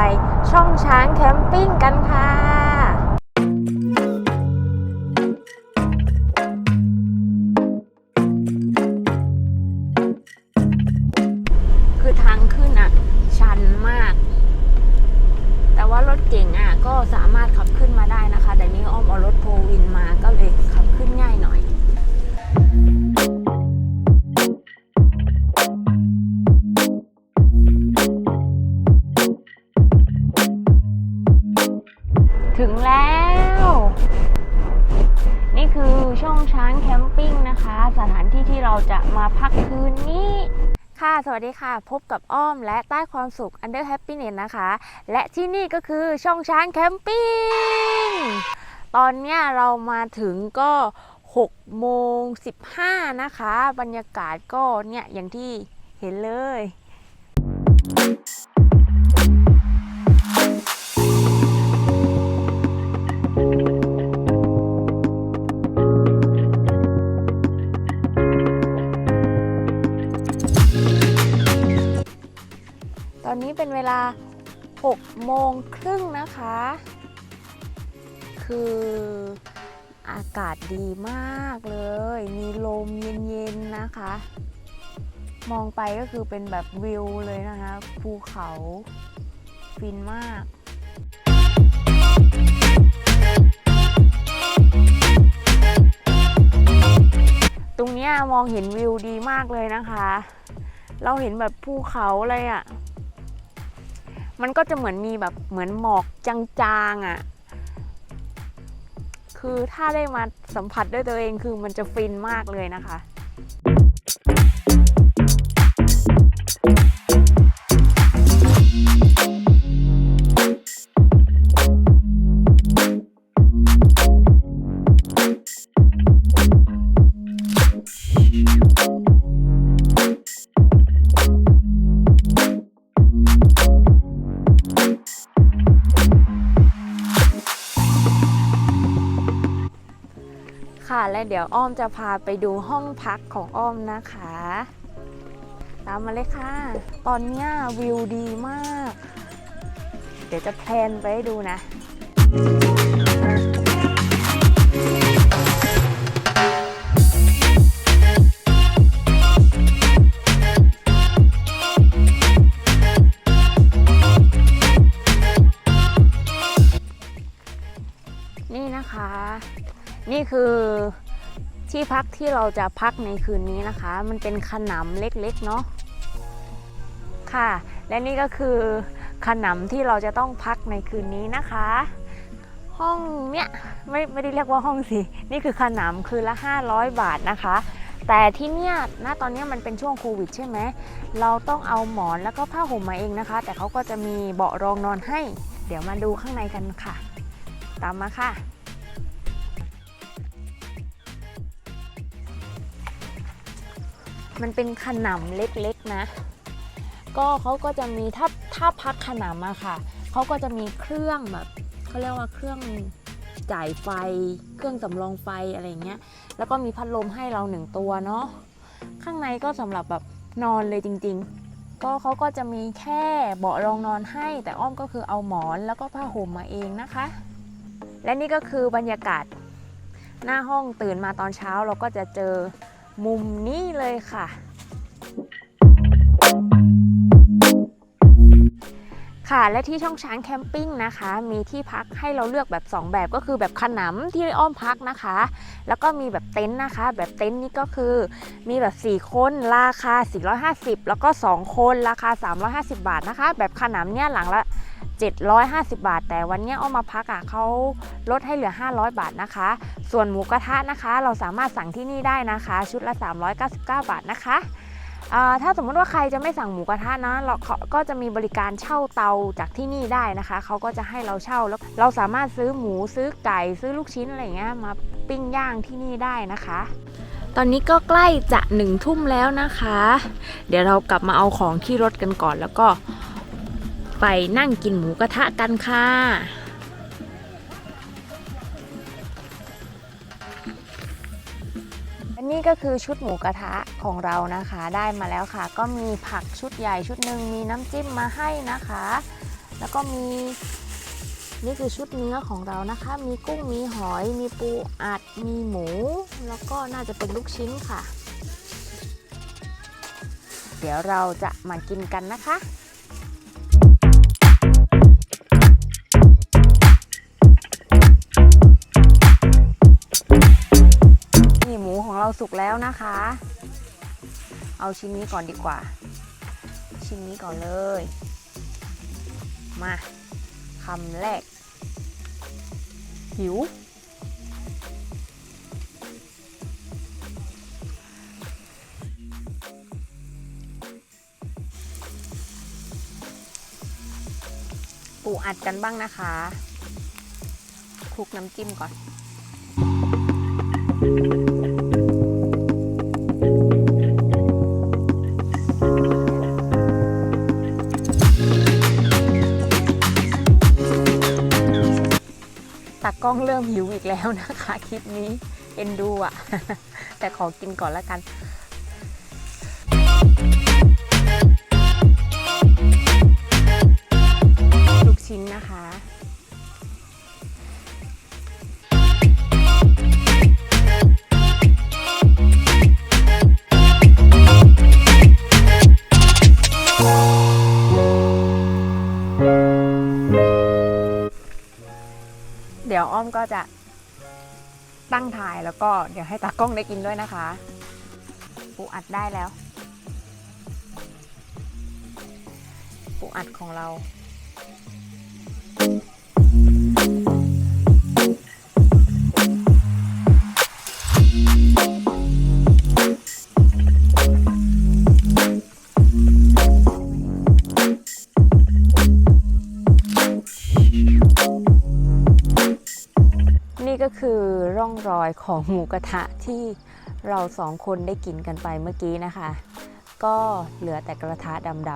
ไปช่องช้างแคมปิ้งกันค่ะ ค่ะ พบกับอ้อมและใต้ความสุข Under Happiness นะคะ และที่นี่ก็คือช่องช้างแคมปิ้ง ตอนเนี้ยเรามาถึงก็6โมง15 นะคะ บรรยากาศก็เนี่ยอย่างที่เห็นเลยต โมงครึ่งนะคะ คืออากาศดีมากเลย มีลมเย็นๆนะคะ มองไปก็คือเป็นแบบวิวเลยนะคะ ภูเขาฟินมากตรงนี้มองเห็นวิวดีมากเลยนะคะ เราเห็นแบบภูเขาเลยอะ่ะ มันก็จะเหมือนมีแบบเหมือนหมอกจางๆอะ่ะ คือถ้าได้มาสัมผัสด้วยตัวเองคือมันจะฟินมากเลยนะคะ ค่ะ และเดี๋ยวอ้อมจะพาไปดูห้องพักของอ้อมนะคะ ตามมาเลยค่ะ ตอนนี้วิวดีมาก เดี๋ยวจะแพลนไปให้ดูนะ นี่คือที่พักที่เราจะพักในคืนนี้นะคะ มันเป็นขนำเล็กๆเนาะค่ะ และนี่ก็คือขนำที่เราจะต้องพักในคืนนี้นะคะ ห้องเนี้ยไม่ไม่ได้เรียกว่าห้องสิ นี่คือขนำคืนละ 500 บาทนะคะ แต่ที่เนี้ยณตอนนี้มันเป็นช่วงโควิดใช่ไหมเราต้องเอาหมอนแล้วก็ผ้าห่มมาเองนะคะ แต่เขาก็จะมีเบาะรองนอนให้ เดี๋ยวมาดูข้างในกันค่ะ ตามมาค่ะ มันเป็นขนำเล็กๆนะ ก็เขาก็จะมีถ้าถ้าพักขนำอะค่ะเขาก็จะมีเครื่องแบบเขาเรียกว่าเครื่องจ่ายไฟ เครื่องสำรองไฟอะไรอย่างเงี้ย แล้วก็มีพัดลมให้เราหนึ่งตัวเนาะข้างในก็สำหรับแบบนอนเลยจริง ๆ ก็เขาก็จะมีแค่เบาะรองนอนให้ แต่อ้อมก็คือเอาหมอนแล้วก็ผ้าห่มมาเองนะคะ และนี่ก็คือบรรยากาศหน้าห้องตื่นมาตอนเช้าเราก็จะเจอ มุมนี้เลยค่ะ ค่ะและที่ช่องช้างแคมปิ้งนะคะ มีที่พักให้เราเลือกแบบ 2 แบบก็คือแบบขนำที่อ้อมพักนะคะ แล้วก็มีแบบเต็นท์นะคะ แบบเต็นท์นี่ก็คือ มีแบบ 4 คนราคา 450 แล้วก็ 2 คนราคา 350 บาทนะคะ แบบขนำเนี่ยหลังละ 750 บาท แต่วันนี้ยอ้อมาพักอะเขาลดให้เหลือ 500 บาทนะคะ ส่วนหมูกระทะนะคะ เราสามารถสั่งที่นี่ได้นะคะ ชุดละ 399 บาทนะคะถ้าสมมติว่าใครจะไม่สั่งหมูกระทะนะเราเก็จะมีบริการเช่าเตาจากที่นี่ได้นะคะ เขาก็จะให้เราเช่าแล้วเราสามารถซื้อหมูซื้อไก่ซื้อลูกชิ้นอะไรเงี้ยมาปิ้งย่างที่นี่ได้นะคะ ตอนนี้ก็ใกล้จะหนึ่งทุ่มแล้วนะคะ เดี๋ยวเรากลับมาเอาของที่รถกันก่อนแล้วก็ ไปนั่งกินหมูกระทะกันค่ะอันนี้นี่ก็คือชุดหมูกระทะของเรานะคะ ได้มาแล้วค่ะ ก็มีผักชุดใหญ่ชุดหนึ่งมีน้ำจิ้มมาให้นะคะ แล้วก็มีนี่คือชุดเนื้อของเรานะคะ มีกุ้งมีหอย มีปูอัดมีหมู แล้วก็น่าจะเป็นลูกชิ้นค่ะ เดี๋ยวเราจะมากินกันนะคะ สุกแล้วนะคะ เอาชิ้นนี้ก่อนดีกว่า ชิ้นนี้ก่อนเลย มาคำแรก หิว ปูอัดกันบ้างนะคะคลุกน้ำจิ้มก่อนตากล้องเริ่มหิวอีกแล้วนะคะ คลิปนี้เอ็นดูอะแต่ขอกินก่อนละกันลูกชิ้นนะคะ ตั้งถ่ายแล้วก็เดี๋ยวให้ตากล้องได้กินด้วยนะคะปูอัดได้แล้วปูอัดของเรา รอยของหมูกระทะที่เราสองคนได้กินกันไปเมื่อกี้นะคะ ก็เหลือแต่กระทะด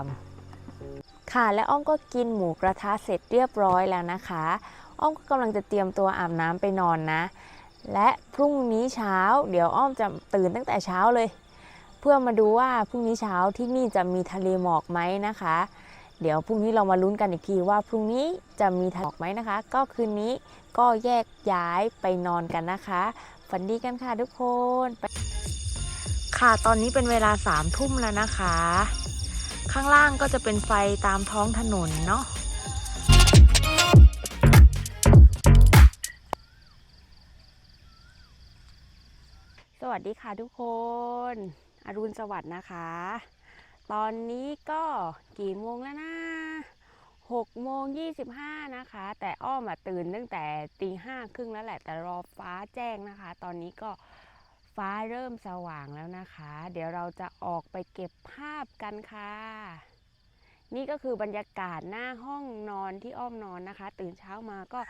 ำๆค่ะและอ้อมก็กินหมูกระทะเสร็จเรียบร้อยแล้วนะคะ อ้อมก็กำลังจะเตรียมตัวอาบน้ำไปนอนนะ และพรุ่งนี้เช้า เดี๋ยวอ้อมจะตื่นตั้งแต่เช้าเลย เพื่อมาดูว่าพรุ่งนี้เช้าที่นี่จะมีทะเลหมอกไหมนะคะ เดี๋ยวพรุ่งนี้เรามาลุ้นกันอีกทีว่าพรุ่งนี้จะมีทะเลหมอกไหมนะคะ ก็คืนนี้ก็แยกย้ายไปนอนกันนะคะ ฝันดีกันค่ะทุกคนไปค่ะตอนนี้เป็นเวลาสามทุ่มแล้วนะคะ ข้างล่างก็จะเป็นไฟตามท้องถนนเนาะสวัสดีค่ะทุกคน อรุณสวัสดิ์นะคะ ตอนนี้ก็กี่โมงแล้วนะ6โมง25 นะคะ แต่อ้อมอะตื่นตั้งแต่ตีห้าครึ่งแล้วแหละ แต่รอฟ้าแจ้งนะคะ ตอนนี้ก็ฟ้าเริ่มสว่างแล้วนะคะ เดี๋ยวเราจะออกไปเก็บภาพกันค่ะ นี่ก็คือบรรยากาศหน้าห้องนอนที่อ้อมนอนนะคะ ตื่นเช้ามาก็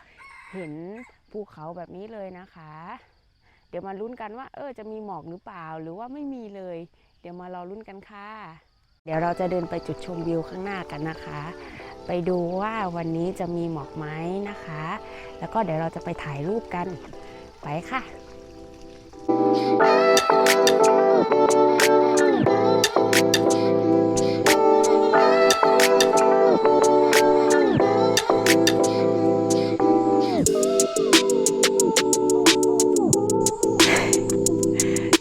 เห็นภูเขาแบบนี้เลยนะคะ เดี๋ยวมาลุ้นกันว่า เออจะมีหมอกหรือเปล่า หรือว่าไม่มีเลย เดี๋ยวมารอลุ้นกันค่ะ เดี๋ยวเราจะเดินไปจุดชมวิวข้างหน้ากันนะคะ ไปดูว่าวันนี้จะมีหมอกไหมนะคะ แล้วก็เดี๋ยวเราจะไปถ่ายรูปกัน ไปค่ะ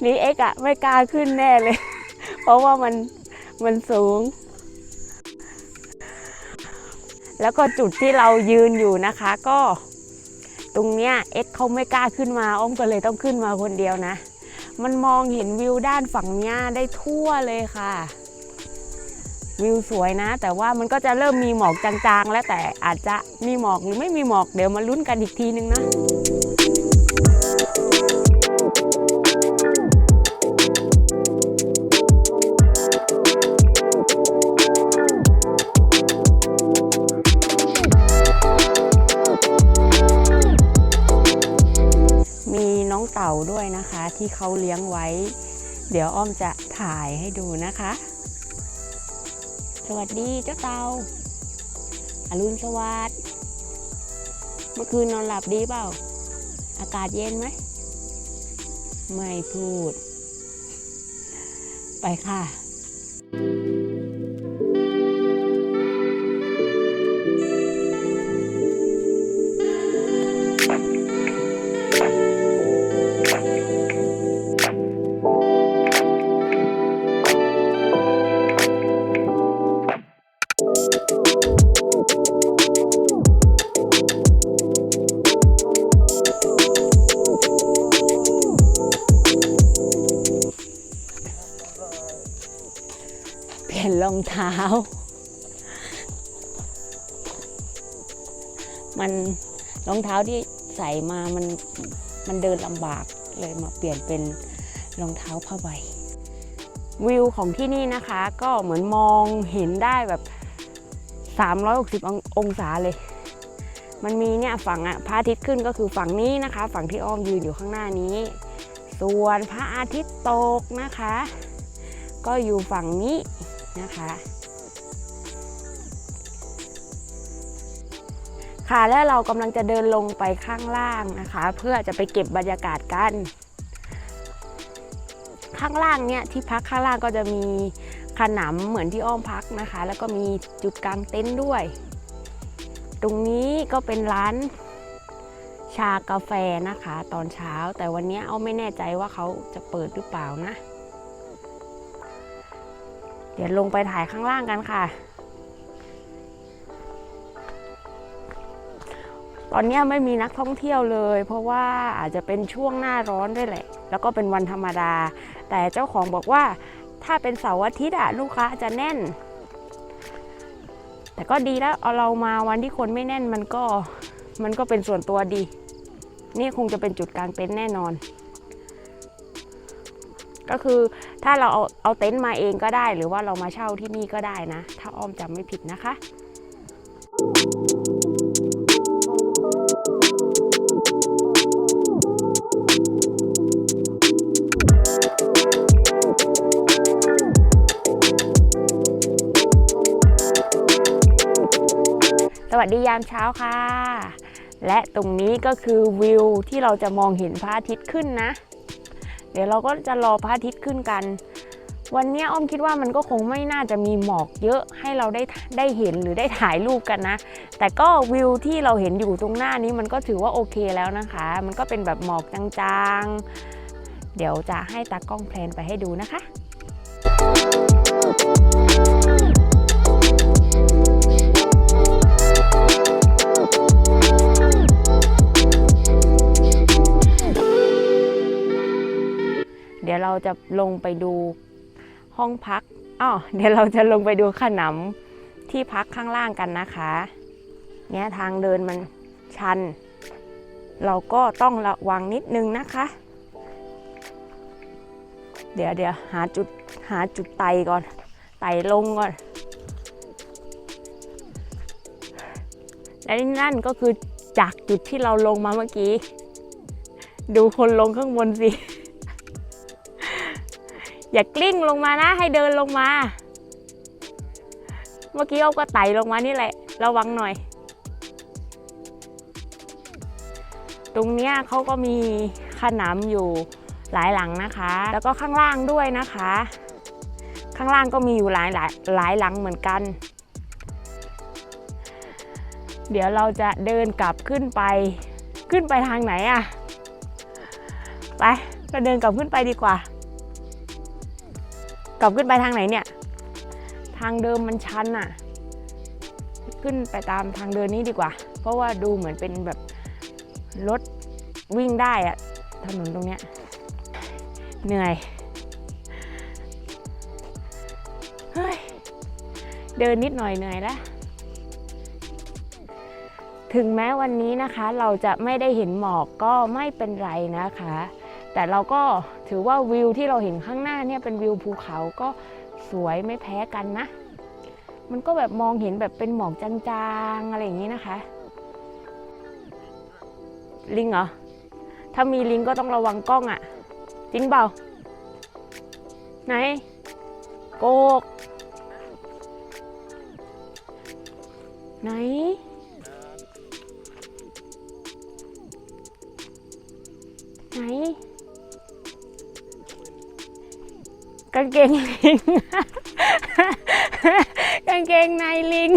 นี่เอ็กอะไม่กล้าขึ้นแน่เลย เพราะว่ามัน มันสูง แล้วก็จุดที่เรายืนอยู่นะคะ ก็ ตรงเนี้ยเอ็กเขาไม่กล้าขึ้นมาอ้อมก็เลยต้องขึ้นมาคนเดียวนะ มันมองเห็นวิวด้านฝั่งเนี้ยได้ทั่วเลยค่ะ วิวสวยนะ แต่ว่ามันก็จะเริ่มมีหมอกจางๆ แล้วแต่อาจจะมีหมอกหรือไม่มีหมอกเดี๋ยวมาลุ้นกันอีกทีนึงนะ ที่เขาเลี้ยงไว้ เดี๋ยวอ้อมจะถ่ายให้ดูนะคะ สวัสดีเจ้าเตาอรุณสวัสดิ์เมื่อคืนนอนหลับดีเปล่า อากาศเย็นไหม ไม่พูด ไปค่ะ องเท้า มันรองเท้าที่ใส่มามันมันเดินลำบากเลยมาเปลี่ยนเป็นรองเท้าผ้าใบ วิวของที่นี่นะคะ ก็เหมือนมองเห็นได้แบบ 360 ององศาเลย มันมีเนี่ยฝั่งอะพระอาทิตย์ขึ้นก็คือฝั่งนี้นะคะ ฝั่งที่อ้อมยืนอยู่ข้างหน้านี้ ส่วนพระอาทิตย์ตกนะคะ ก็อยู่ฝั่งนี้ นะคะค่ะแล้วเรากำลังจะเดินลงไปข้างล่างนะคะ เพื่อจะไปเก็บบรรยากาศกัน ข้างล่างเนี่ยที่พักข้างล่างก็จะมีขนำเหมือนที่อ้อมพักนะคะ แล้วก็มีจุดกลางเต็นท์ด้วย ตรงนี้ก็เป็นร้านชากาแฟนะคะ ตอนเช้า แต่วันนี้อ้อมไม่แน่ใจว่าเขาจะเปิดหรือเปล่านะ เดี๋ยวลงไปถ่ายข้างล่างกันค่ะ ตอนนี้ไม่มีนักท่องเที่ยวเลย เพราะว่าอาจจะเป็นช่วงหน้าร้อนด้วยแหละ แล้วก็เป็นวันธรรมดา แต่เจ้าของบอกว่าถ้าเป็นเสาร์อาทิตย์อะลูกค้าจะแน่น แต่ก็ดีแล้วเอาเรามาวันที่คนไม่แน่นมันก็มันก็เป็นส่วนตัวดี นี่คงจะเป็นจุดกลางเต็นท์แน่นอน ก็คือ ถ้าเราเอาเอาเต็นท์มาเองก็ได้ หรือว่าเรามาเช่าที่นี่ก็ได้นะ ถ้าอ้อมจำไม่ผิดนะคะ สวัสดียามเช้าค่ะ และตรงนี้ก็คือวิวที่เราจะมองเห็นพระอาทิตย์ขึ้นนะ เดี๋ยวเราก็จะรอพระอาทิตย์ขึ้นกัน วันนี้อ้อมคิดว่ามันก็คงไม่น่าจะมีหมอกเยอะให้เราได้ได้เห็นหรือได้ถ่ายรูปกันนะ แต่ก็วิวที่เราเห็นอยู่ตรงหน้านี้มันก็ถือว่าโอเคแล้วนะคะ มันก็เป็นแบบหมอกจางๆ เดี๋ยวจะให้ตากล้องแพลนไปให้ดูนะคะเดี๋ยวเราจะลงไปดูห้องพักอ้อเดี๋ยวเราจะลงไปดูขนำที่พักข้างล่างกันนะคะ เนี่ยทางเดินมันชัน เราก็ต้องระวังนิดนึงนะคะ เดี๋ยวเดี๋ยวหาจุดหาจุดไต่ก่อน ไต่ลงก่อน และนั่นก็คือจากจุดที่เราลงมาเมื่อกี้ ดูคนลงข้างบนสิ อย่ากลิ้งลงมานะ ให้เดินลงมา เมื่อกี้เอาก็ไต่ลงมานี่แหละ ระวังหน่อย ตรงเนี้ยเขาก็มีขนำอยู่หลายหลังนะคะ แล้วก็ข้างล่างด้วยนะคะ ข้างล่างก็มีอยู่หลายหลายหลายหลังเหมือนกัน เดี๋ยวเราจะเดินกลับขึ้นไปขึ้นไปทางไหนอะไปเราเดินกลับขึ้นไปดีกว่า กลับขึ้นไปทางไหนเนี่ย ทางเดิมมันชันอะขึ้นไปตามทางเดินนี้ดีกว่า เพราะว่าดูเหมือนเป็นแบบรถวิ่งได้อะถนนตรงเนี้ยเหนื่อยเฮ้ยเดินนิดหน่อยเหนื่อยแล้วถึงแม้วันนี้นะคะเราจะไม่ได้เห็นหมอกก็ไม่เป็นไรนะคะ แต่เราก็ ถือว่าวิวที่เราเห็นข้างหน้าเนี่ยเป็นวิวภูเขาก็สวยไม่แพ้กันนะ มันก็แบบมองเห็นแบบเป็นหมอกจางๆอะไรอย่างนี้นะคะ ลิงเหรอ ถ้ามีลิงก็ต้องระวังกล้องอะ่ะ จริงเปล่า ไหน โกก ไหนางเกงลิง กางเกงในลิง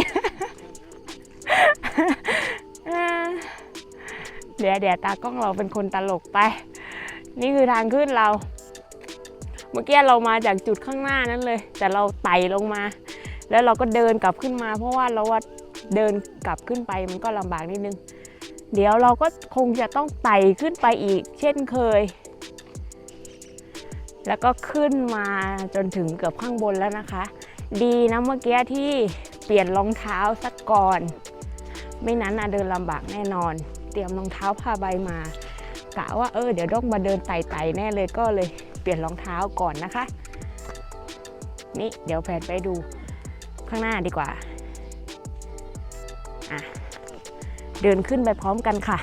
เดี๋ยวเดี๋ยวตากล้องเราเป็นคนตลกไป นี่คือทางขึ้นเรา เมื่อกี้เรามาจากจุดข้างหน้านั้นเลย แต่เราไต่ลงมา แล้วเราก็เดินกลับขึ้นมา เพราะว่าเราว่าเดินกลับขึ้นไปมันก็ลำบากนิดนึง เดี๋ยวเราก็คงจะต้องไต่ขึ้นไปอีก เช่นเคย แล้วก็ขึ้นมาจนถึงเกือบข้างบนแล้วนะคะ ดีนะเมื่อกี้ที่เปลี่ยนรองเท้าสักก่อน ไม่นั้นนะเดินลำบากแน่นอน เตรียมรองเท้าผ้าใบมากะว่าเออเดี๋ยวต้องมาเดินไต่ๆแน่เลยก็เลยเปลี่ยนรองเท้าก่อนนะคะ นี่เดี๋ยวแผนไปดูข้างหน้าดีกว่าอะเดินขึ้นไปพร้อมกันค่ะ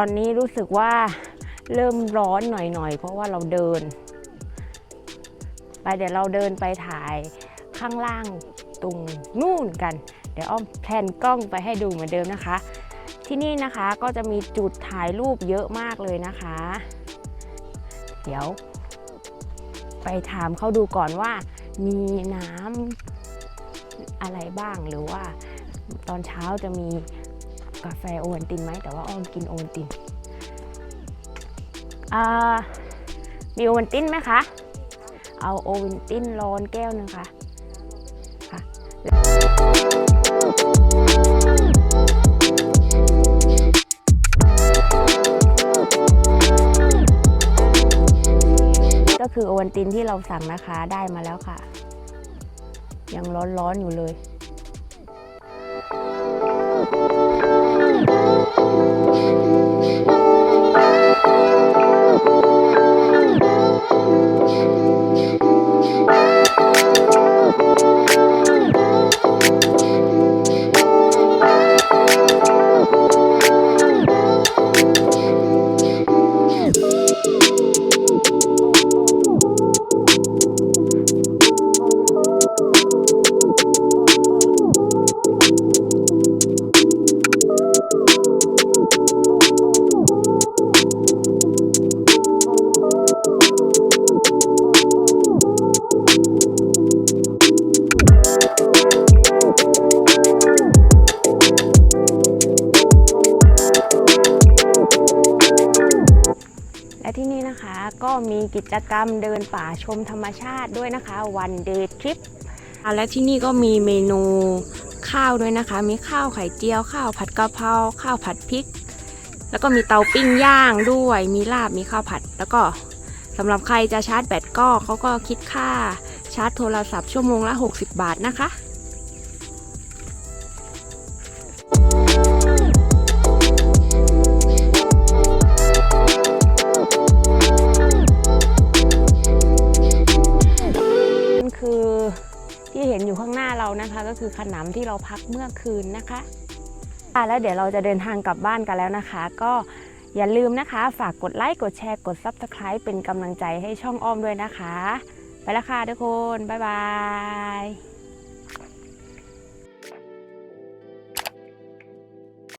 อนนี้รู้สึกว่าเริ่มร้อนหน่อยๆ เพราะว่าเราเดิน ไปเดี๋ยวเราเดินไปถ่ายข้างล่างตรงนู่นกัน เดี๋ยวอ้อมแพนกล้องไปให้ดูเหมือนเดิมนะคะ ที่นี่นะคะก็จะมีจุดถ่ายรูปเยอะมากเลยนะคะ เดี๋ยว ไปถามเขาดูก่อนว่า มีน้ำอะไรบ้างหรือว่า ตอนเช้าจะมี กาแฟโอวัลตินไหมแต่ว่าอ้อมกินโอวัลตินมีโอวัลตินไหมคะ เอาโอวัลตินร้อนแก้วหนึงค่ะค่ะก็คือโอวัลตินที่เราสั่งนะคะได้มาแล้วค่ะ ยังร้อนๆอยู่เลย แมีกิจกรรมเดินป่าชมธรรมชาติด้วยนะคะวันเดย์ทริปและที่นี่ก็มีเมนูข้าวด้วยนะคะ มีข้าวไข่เจียว ข้าวผัดกะเพราข้าวผัดพริก แล้วก็มีเตาปิ้งย่างด้วย มีลาบมีข้าวผัด แล้วก็สำหรับใครจะชาร์จแบตก็เขาก็คิดค่าชาร์จโทรศัพท์ชั่วโมงละ 60 บาทนะคะ คือขนำที่เราพักเมื่อคืนนะคะค่ะแล้วเดี๋ยวเราจะเดินทางกลับบ้านกันแล้วนะคะ ก็อย่าลืมนะคะ ฝากกดไลค์กดแชร์กด Subscribe เป็นกำลังใจให้ช่องอ้อมด้วยนะคะ ไปแล้วค่ะทุกคน บ๊ายบาย